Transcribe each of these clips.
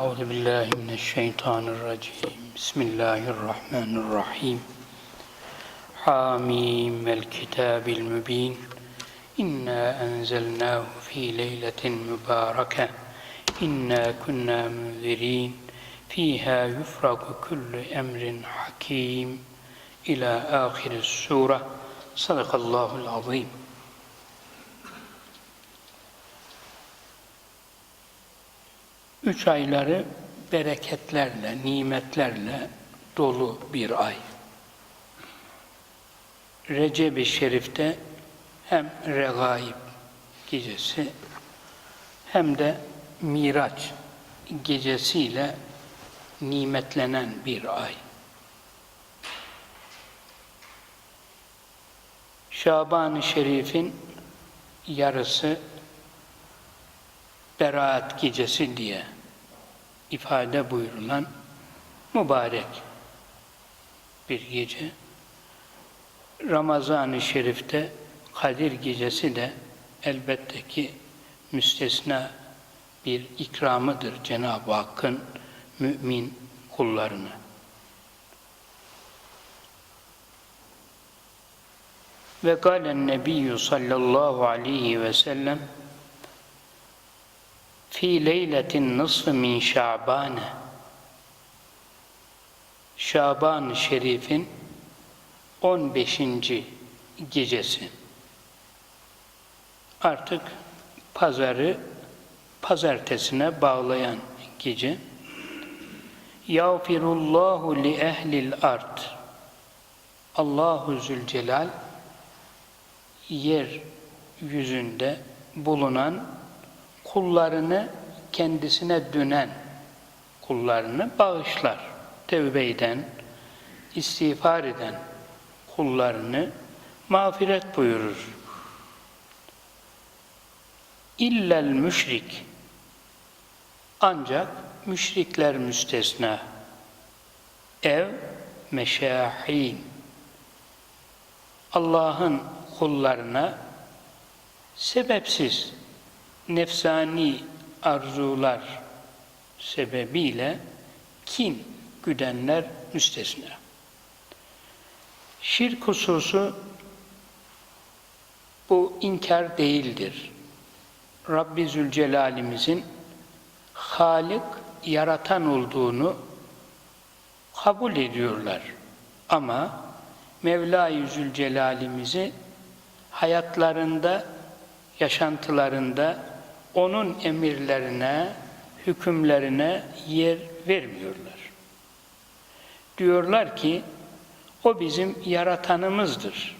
أعوذ بالله من الشيطان الرجيم. بسم الله الرحمن الرحيم. حاميم الكتاب المبين. إنا أنزلناه في ليلة مباركة. إنا كنا منذرين. فيها يفرق كل أمر حكيم. إلى آخر السورة. صدق الله العظيم. Üç ayları bereketlerle, nimetlerle dolu bir ay. Recep-i Şerif'te hem Regaib gecesi hem de Miraç gecesiyle nimetlenen bir ay. Şaban-ı Şerif'in yarısı Beraat gecesi diye ifade buyurulan mübarek bir gece. Ramazan-ı Şerif'te Kadir gecesi de elbette ki müstesna bir ikramıdır Cenab-ı Hakk'ın mümin kullarına. Ve galen nebiyyü sallallahu aleyhi ve sellem fi leyletin nısfı min şa'bane Şaban-ı Şerif'in 15. gecesi. Artık pazarı pazartesine bağlayan gece. Yağfirullahu li ehlil ard. Allahu Zülcelal yer yüzünde bulunan kullarını kendisine dönen kullarını bağışlar. Tevbe eden, istiğfar eden kullarını mağfiret buyurur. İllel müşrik ancak müşrikler müstesna. Ev meşahin Allah'ın kullarına sebepsiz nefsani arzular sebebiyle kin güdenler müstesna. Şirk hususu bu inkar değildir. Rabbi Zülcelal'imizin Halik, yaratan olduğunu kabul ediyorlar. Ama Mevla-i Zülcelal'imizi hayatlarında, yaşantılarında onun emirlerine, hükümlerine yer vermiyorlar. Diyorlar ki, o bizim yaratanımızdır.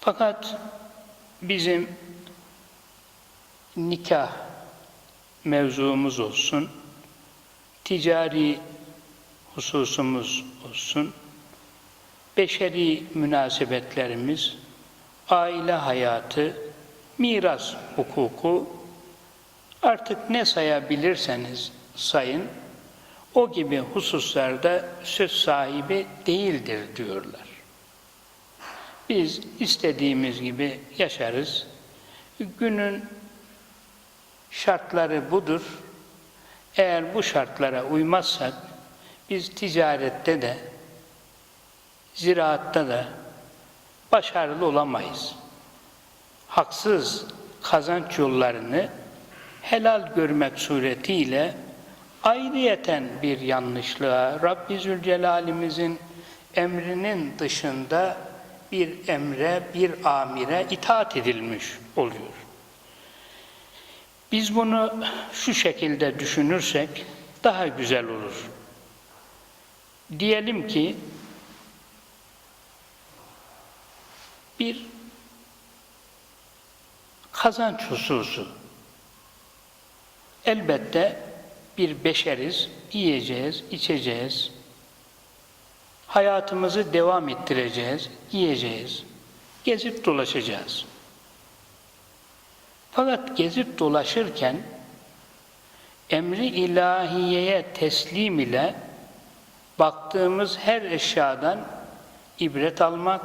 Fakat bizim nikah mevzumuz olsun, ticari hususumuz olsun, beşeri münasebetlerimiz, aile hayatı, miras hukuku, artık ne sayabilirseniz sayın, o gibi hususlarda söz sahibi değildir diyorlar. Biz istediğimiz gibi yaşarız. Günün şartları budur. Eğer bu şartlara uymazsak biz ticarette de ziraatta da başarılı olamayız. Haksız kazanç yollarını helal görmek suretiyle ayrıyeten bir yanlışlığa Rabbi Zülcelal'imizin emrinin dışında bir emre, bir amire itaat edilmiş oluyor. Biz bunu şu şekilde düşünürsek daha güzel olur. Diyelim ki bir kazanç hususu. Elbette bir beşeriz, yiyeceğiz, içeceğiz. Hayatımızı devam ettireceğiz, yiyeceğiz. Gezip dolaşacağız. Fakat gezip dolaşırken emri ilahiyeye teslim ile baktığımız her eşyadan ibret almak,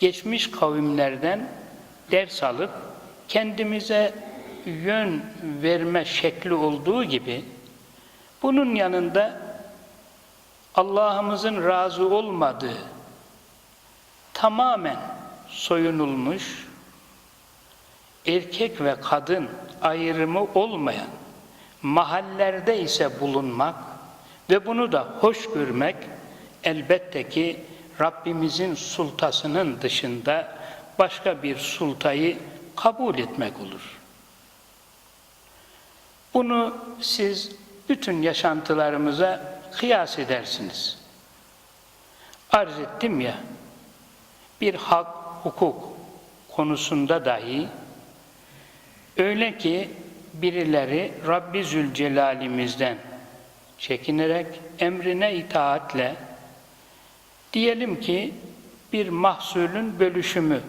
geçmiş kavimlerden ders alıp kendimize yön verme şekli olduğu gibi bunun yanında Allah'ımızın razı olmadığı tamamen soyunulmuş erkek ve kadın ayrımı olmayan mahallerde ise bulunmak ve bunu da hoş görmek elbette ki Rabbimizin sultasının dışında başka bir sultayı kabul etmek olur. Bunu siz bütün yaşantılarımıza kıyas edersiniz. Arz ettim ya, bir hak, hukuk konusunda dahi öyle ki birileri Rabbi Zülcelal'imizden çekinerek emrine itaatle diyelim ki bir mahsulün bölüşümü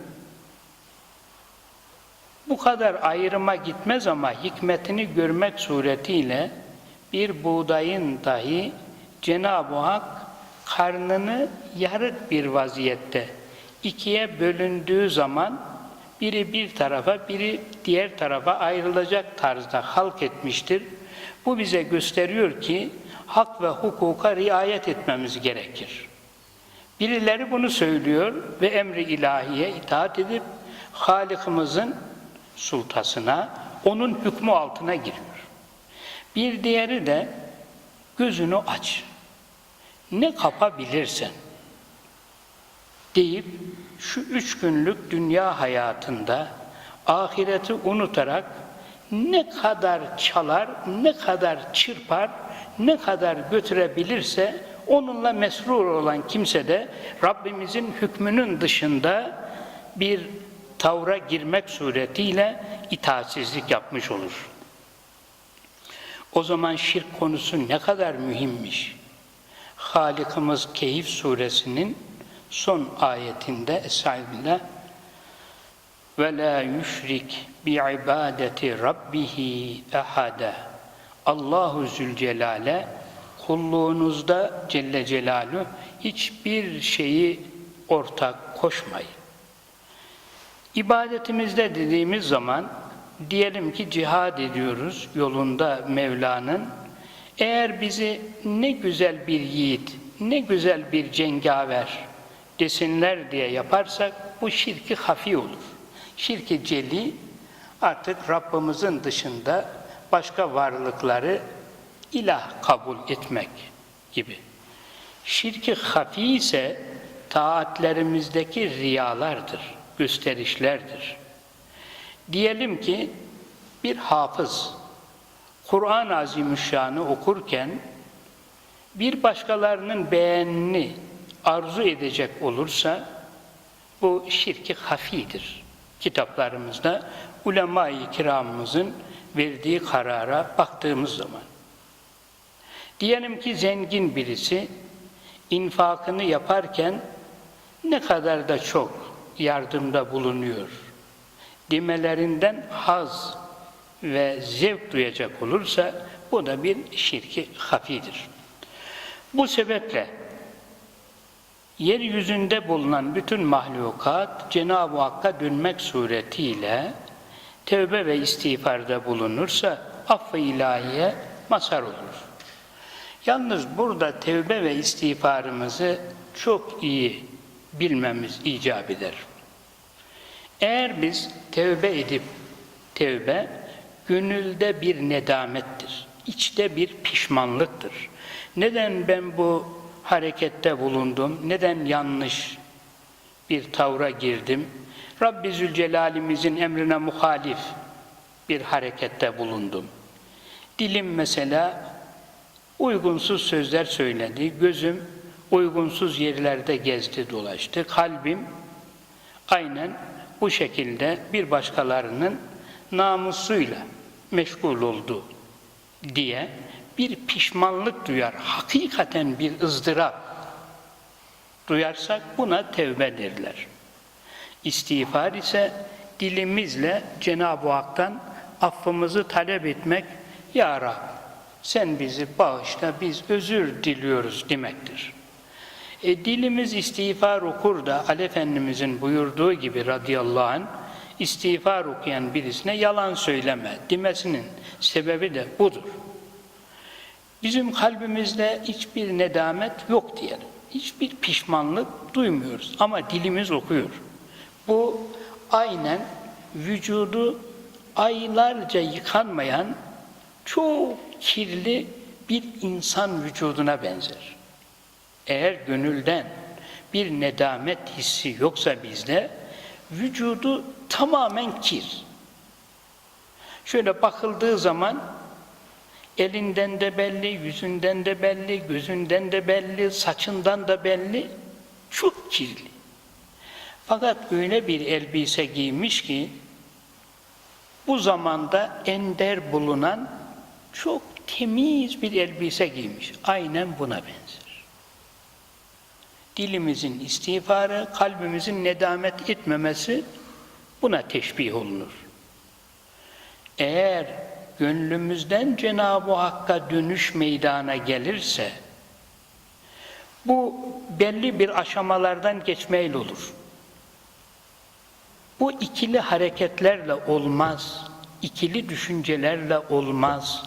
bu kadar ayrıma gitmez ama hikmetini görmek suretiyle bir buğdayın dahi Cenab-ı Hak karnını yarık bir vaziyette ikiye bölündüğü zaman biri bir tarafa, biri diğer tarafa ayrılacak tarzda halk etmiştir. Bu bize gösteriyor ki hak ve hukuka riayet etmemiz gerekir. Birileri bunu söylüyor ve emri ilahiye itaat edip Halık'ımızın sultasına, onun hükmü altına giriyor. Bir diğeri de gözünü aç. Ne kapabilirsen deyip şu üç günlük dünya hayatında ahireti unutarak ne kadar çalar, ne kadar çırpar, ne kadar götürebilirse onunla mesrur olan kimse de Rabbimizin hükmünün dışında bir tavra girmek suretiyle itaatsizlik yapmış olur. O zaman şirk konusu ne kadar mühimmiş. Halikimiz Keyif suresinin son ayetinde Estağfirullah ve la yüşrik bi ibadeti rabbihi ehada. Allahu Zülcelal'e kulluğunuzda Celle Celaluhu hiçbir şeyi ortak koşmayın. İbadetimizde dediğimiz zaman diyelim ki cihad ediyoruz yolunda Mevla'nın. Eğer bizi ne güzel bir yiğit, ne güzel bir cengaver desinler diye yaparsak bu şirki hafi olur. Şirki celi artık Rabbimizin dışında başka varlıkları ilah kabul etmek gibi. Şirki hafi ise taatlerimizdeki riyalardır, gösterişlerdir. Diyelim ki bir hafız Kur'an-ı Azimüşşan'ı okurken bir başkalarının beğenini arzu edecek olursa bu şirki hafidir. Kitaplarımızda ulema-i kiramımızın verdiği karara baktığımız zaman. Diyelim ki zengin birisi infakını yaparken ne kadar da çok yardımda bulunuyor demelerinden haz ve zevk duyacak olursa bu da bir şirki hafidir. Bu sebeple yeryüzünde bulunan bütün mahlukat Cenab-ı Hakk'a dönmek suretiyle tevbe ve istiğfarda bulunursa affı ilahiye mazhar olur. Yalnız burada tevbe ve istiğfarımızı çok iyi bilmemiz icap eder. Eğer biz tevbe edip tevbe gönülde bir nedamettir. içte bir pişmanlıktır. Neden ben bu harekette bulundum? Neden yanlış bir tavra girdim? Rabbi Zülcelal'imizin emrine muhalif bir harekette bulundum. Dilim mesela uygunsuz sözler söyledi, gözüm uygunsuz yerlerde gezdi dolaştı, kalbim aynen bu şekilde bir başkalarının namusuyla meşgul oldu diye bir pişmanlık duyar, hakikaten bir ızdırap duyarsak buna tevbe derler. İstiğfar ise dilimizle Cenab-ı Hak'tan affımızı talep etmek, Ya Rab sen bizi bağışla, biz özür diliyoruz demektir. E, dilimiz istiğfar okur da Ali Efendimizin buyurduğu gibi radıyallahu anh, istiğfar okuyan birisine yalan söyleme demesinin sebebi de budur. Bizim kalbimizde hiçbir nedamet yok diyelim. Hiçbir pişmanlık duymuyoruz ama dilimiz okuyor. Bu aynen vücudu aylarca yıkanmayan çok kirli bir insan vücuduna benzer. Eğer gönülden bir nedamet hissi yoksa bizde vücudu tamamen kir. Şöyle bakıldığı zaman elinden de belli, yüzünden de belli, gözünden de belli, saçından da belli, çok kirli. Fakat öyle bir elbise giymiş ki bu zamanda ender bulunan çok temiz bir elbise giymiş. Aynen buna benzer. Dilimizin istiğfarı, kalbimizin nedamet etmemesi buna teşbih olunur. Eğer gönlümüzden Cenab-ı Hakk'a dönüş meydana gelirse, bu belli bir aşamalardan geçmeyle olur. Bu ikili hareketlerle olmaz, ikili düşüncelerle olmaz.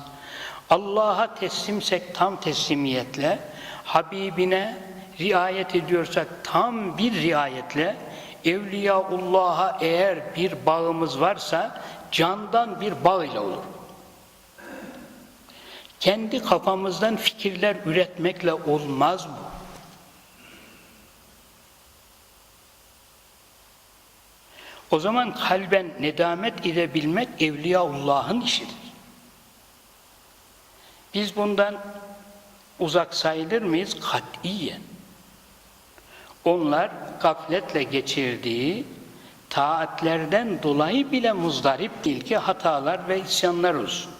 Allah'a teslimsek tam teslimiyetle, Habibine riayet ediyorsak tam bir riayetle, Evliyaullah'a eğer bir bağımız varsa candan bir bağ ile olur. Kendi kafamızdan fikirler üretmekle olmaz bu. O zaman kalben nedamet edebilmek Evliyaullah'ın işidir. Biz bundan uzak sayılır mıyız? Katiyen. Onlar gafletle geçirdiği taatlerden dolayı bile muzdarip değil ki hatalar ve isyanlar olsun.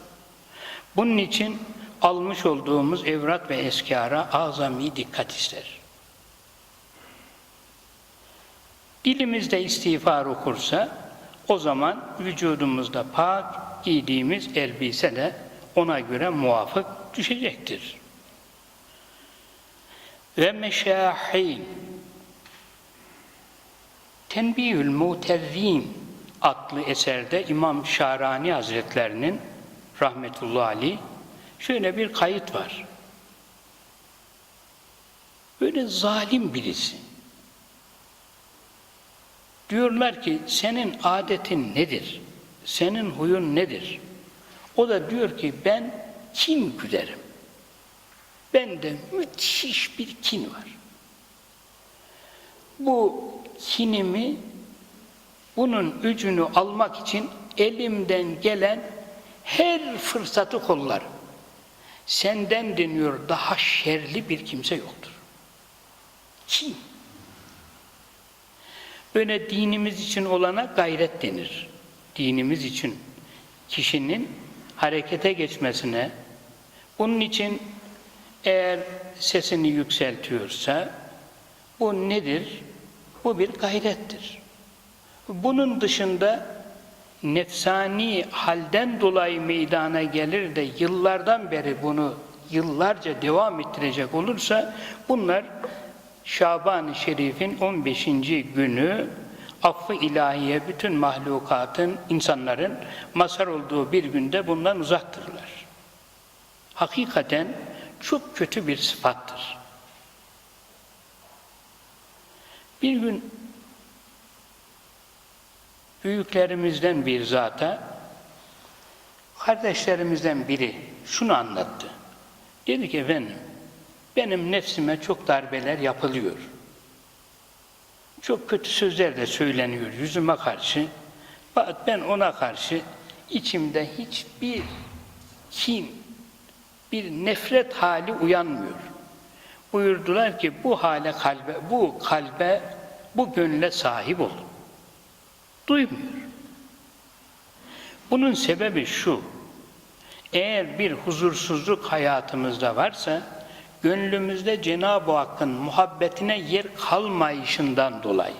Bunun için almış olduğumuz evrat ve eskara azami dikkat ister. Dilimizde istiğfar okursa o zaman vücudumuzda pak giydiğimiz elbise de ona göre muvafık düşecektir. Ve meşahin Tenbihül Muterrin adlı eserde İmam Şarani Hazretlerinin rahmetullahi aleyh şöyle bir kayıt var. Böyle zalim birisi. Diyorlar ki senin adetin nedir? Senin huyun nedir? O da diyor ki ben kin güderim. Bende müthiş bir kin var. Bu kinimi bunun ücünü almak için elimden gelen her fırsatı kollarım. Senden deniyor daha şerli bir kimse yoktur. Kin. Böyle dinimiz için olana gayret denir. Dinimiz için kişinin harekete geçmesine, bunun için eğer sesini yükseltiyorsa, bu nedir? Bu bir gayrettir. Bunun dışında nefsani halden dolayı meydana gelir de yıllardan beri bunu yıllarca devam ettirecek olursa bunlar Şaban-ı Şerif'in 15. günü affı ilahiye bütün mahlukatın, insanların mazhar olduğu bir günde bundan uzaktırlar. Hakikaten çok kötü bir sıfattır. Bir gün büyüklerimizden bir zata kardeşlerimizden biri şunu anlattı. Dedi ki efendim benim nefsime çok darbeler yapılıyor. Çok kötü sözler de söyleniyor yüzüme karşı. Fakat ben ona karşı içimde hiçbir kin, bir nefret hali uyanmıyor. Buyurdular ki bu hale kalbe, bu kalbe, bu gönle sahip olun. Duymuyor. Bunun sebebi şu. Eğer bir huzursuzluk hayatımızda varsa gönlümüzde Cenab-ı Hakk'ın muhabbetine yer kalmayışından dolayı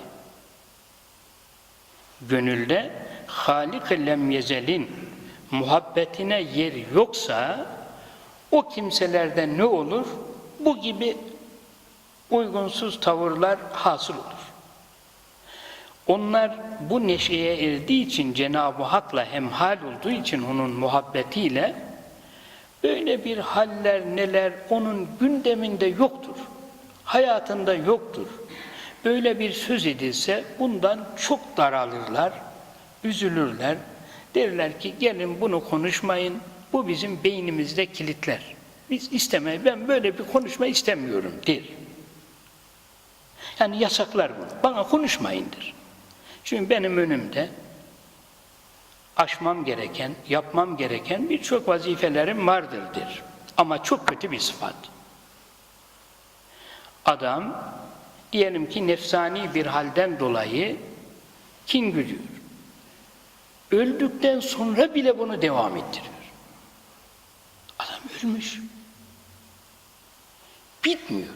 gönülde Halik-i Lemyezel'in muhabbetine yer yoksa o kimselerde ne olur? Bu gibi uygunsuz tavırlar hasıl olur. Onlar bu neşeye erdiği için Cenab-ı Hak'la hemhal olduğu için onun muhabbetiyle böyle bir haller neler onun gündeminde yoktur. Hayatında yoktur. Böyle bir söz edilse bundan çok daralırlar, üzülürler. Derler ki gelin bunu konuşmayın, bu bizim beynimizde kilitler. Biz istemeyiz, ben böyle bir konuşma istemiyorum der. Yani yasaklar bunu. Bana konuşmayındır. Çünkü benim önümde aşmam gereken, yapmam gereken birçok vazifelerim vardır der. Ama çok kötü bir sıfat. Adam diyelim ki nefsani bir halden dolayı kin güdüyor. Öldükten sonra bile bunu devam ettiriyor. Adam ölmüş. Bitmiyor.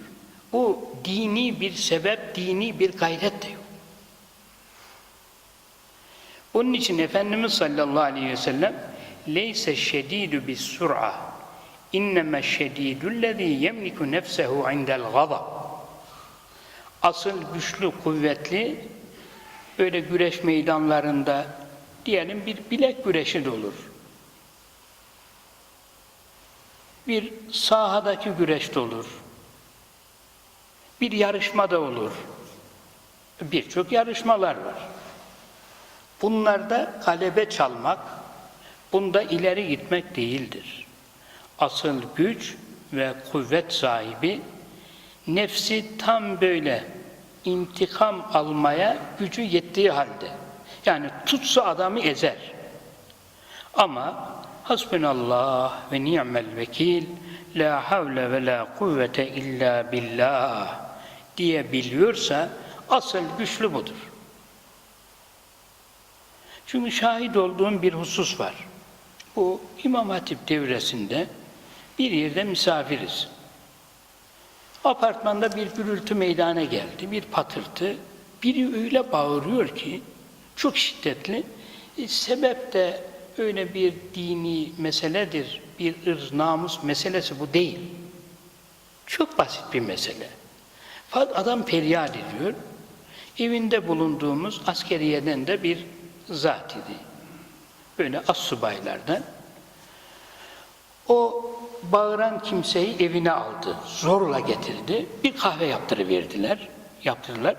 Bu dini bir sebep, dini bir gayret de yok. Onun için Efendimiz sallallahu aleyhi ve sellem leyse şedidu bis sur'a inneme şedidüllezî yemliku nefsehu indel gazab asıl güçlü, kuvvetli böyle güreş meydanlarında diyelim bir bilek güreşi de olur. Bir sahadaki güreş de olur. Bir yarışma da olur. Birçok yarışmalar var. Bunlarda kalebe çalmak, bunda ileri gitmek değildir. Asıl güç ve kuvvet sahibi nefsi tam böyle intikam almaya gücü yettiği halde. Yani tutsa adamı ezer. Ama hasbunallah ve ni'mel vekil la havle ve la kuvvete illa billah diye biliyorsa asıl güçlü budur. Çünkü şahit olduğum bir husus var. Bu İmam Hatip devresinde bir yerde misafiriz. Apartmanda bir gürültü meydana geldi, bir patırtı. Biri öyle bağırıyor ki, çok şiddetli. E, sebep de öyle bir dini meseledir, bir ırz namus meselesi bu değil. Çok basit bir mesele. Adam feryat ediyor. Evinde bulunduğumuz askeriyeden de bir zat idi. Böyle as subaylardan. O bağıran kimseyi evine aldı. Zorla getirdi. Bir kahve yaptırıverdiler. Yaptırdılar.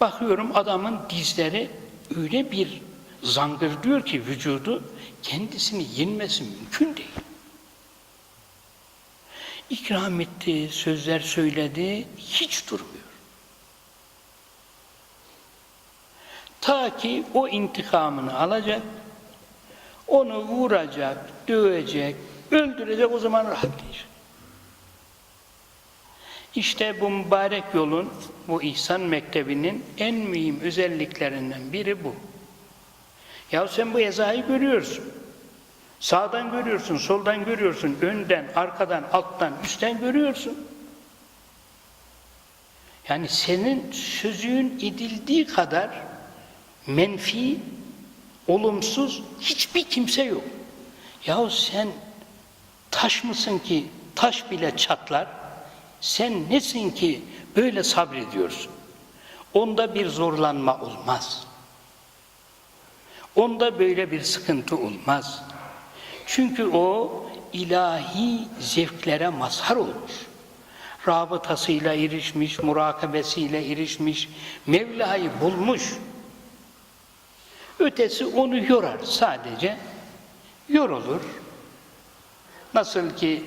Bakıyorum adamın dizleri öyle bir zangır diyor ki vücudu kendisini yenmesi mümkün değil. İkram etti, sözler söyledi, hiç durmuyor. Ta ki o intikamını alacak, onu vuracak, dövecek, öldürecek o zaman rahatlayacak. İşte bu mübarek yolun, bu ihsan mektebinin en mühim özelliklerinden biri bu. Ya sen bu ezayı görüyorsun. Sağdan görüyorsun, soldan görüyorsun, önden, arkadan, alttan, üstten görüyorsun. Yani senin sözün edildiği kadar menfi, olumsuz hiçbir kimse yok. Yahu sen taş mısın ki taş bile çatlar? Sen nesin ki böyle sabrediyorsun? Onda bir zorlanma olmaz. Onda böyle bir sıkıntı olmaz. Çünkü o ilahi zevklere mazhar olmuş. Rabıtasıyla erişmiş, murakabesiyle erişmiş, Mevla'yı bulmuş. Ötesi onu yorar sadece. Yorulur. Nasıl ki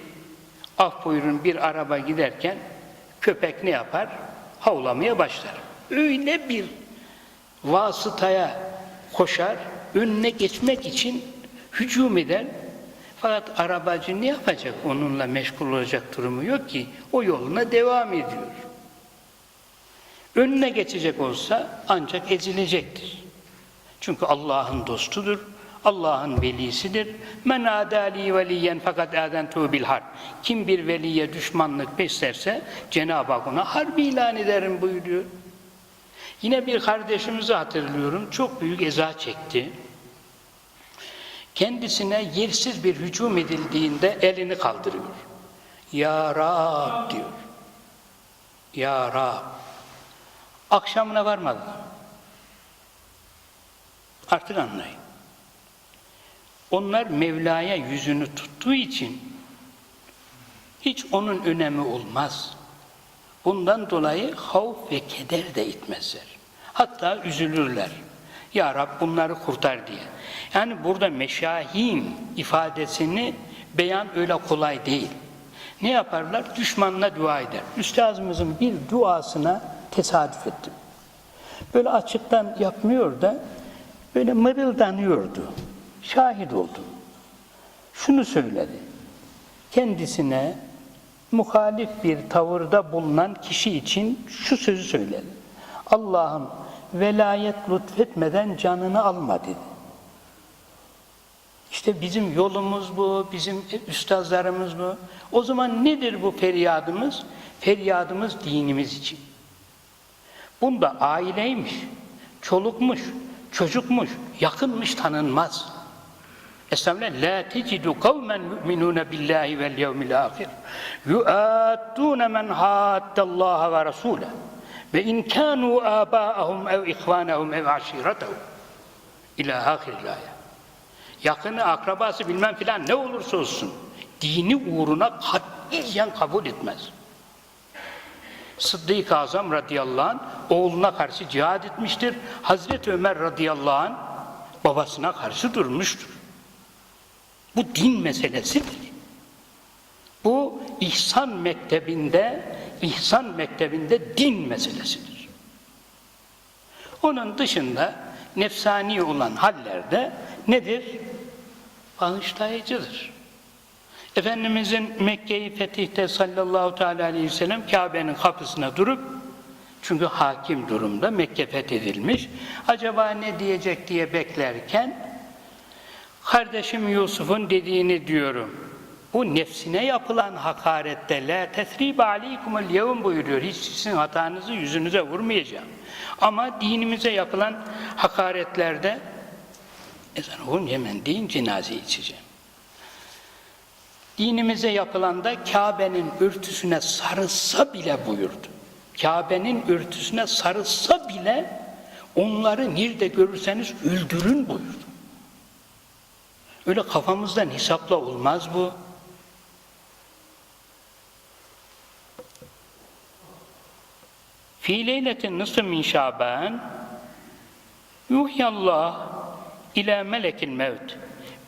af buyurun bir araba giderken köpek ne yapar? Havlamaya başlar. Öyle bir vasıtaya koşar, önüne geçmek için hücum eder. Fakat arabacı ne yapacak? Onunla meşgul olacak durumu yok ki. O yoluna devam ediyor. Önüne geçecek olsa ancak ezilecektir. Çünkü Allah'ın dostudur. Allah'ın velisidir. Men adali veliyen fakat adentu bil harb. Kim bir veliye düşmanlık beslerse Cenab-ı Hak ona harp ilan ederim buyuruyor. Yine bir kardeşimizi hatırlıyorum. Çok büyük eza çekti. Kendisine yersiz bir hücum edildiğinde elini kaldırıyor. Ya Rab diyor. Ya Rab. Akşamına varmadı. Artık anlayın. Onlar Mevla'ya yüzünü tuttuğu için hiç onun önemi olmaz. Bundan dolayı havf ve keder de itmezler. Hatta üzülürler. Ya Rab bunları kurtar diye. Yani burada meşahin ifadesini beyan öyle kolay değil. Ne yaparlar? Düşmanına dua eder. Üstazımızın bir duasına tesadüf ettim. Böyle açıktan yapmıyor da böyle mırıldanıyordu. Şahit oldum. Şunu söyledi. Kendisine muhalif bir tavırda bulunan kişi için şu sözü söyledi. Allah'ım velayet lütfetmeden canını alma dedi. İşte bizim yolumuz bu, bizim üstazlarımız bu. O zaman nedir bu feryadımız? Feryadımız dinimiz için. Bunda aileymiş, çolukmuş, çocukmuş, yakınmış tanınmaz. Estağfirullah. La tecidu kavmen yu'minuna billahi vel yevmil ahir. Yu'adduna men haddallaha ve rasule. Ve in kanu aba'ahum ev ihvanahum ev aşiretahum. İlâ ayet. Yakını, akrabası bilmem filan ne olursa olsun dini uğruna katiyen kabul etmez. Sıddık-ı Azam radıyallahu anh oğluna karşı cihad etmiştir. Hazreti Ömer radıyallahu anh babasına karşı durmuştur. Bu din meselesidir. Bu ihsan mektebinde, ihsan mektebinde din meselesidir. Onun dışında nefsani olan hallerde nedir? Bağışlayıcıdır. Efendimizin Mekke'yi fetihte sallallahu teala aleyhi ve sellem Kabe'nin kapısına durup çünkü hakim durumda Mekke fethedilmiş. Acaba ne diyecek diye beklerken kardeşim Yusuf'un dediğini diyorum. Bu nefsine yapılan hakarette la tesribe aleykumul yevm buyuruyor. Hiç sizin hatanızı yüzünüze vurmayacağım. Ama dinimize yapılan hakaretlerde ezan oğlum hemen deyin cenaze içeceğim. Dinimize yapılan da Kabe'nin örtüsüne sarılsa bile buyurdu. Kabe'nin örtüsüne sarılsa bile onları nerede görürseniz öldürün buyurdu. Öyle kafamızdan hesapla olmaz bu. Fi leyletin nısfı min şaban yuhyallah ila melekil mevt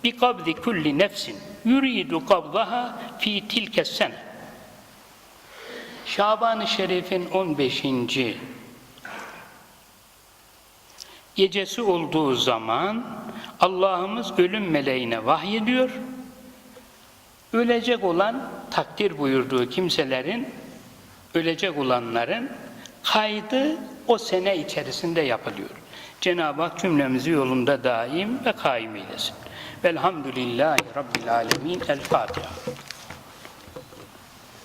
bi kabzi kulli nefsin yuridu kabzaha fi tilke sene Şaban-ı Şerif'in 15. gecesi olduğu zaman Allah'ımız ölüm meleğine vahyediyor. Ölecek olan takdir buyurduğu kimselerin, ölecek olanların kaydı o sene içerisinde yapılıyor. Cenab-ı Hak cümlemizi yolunda daim ve kaim eylesin. Velhamdülillahi Rabbil Alemin. El Fatiha.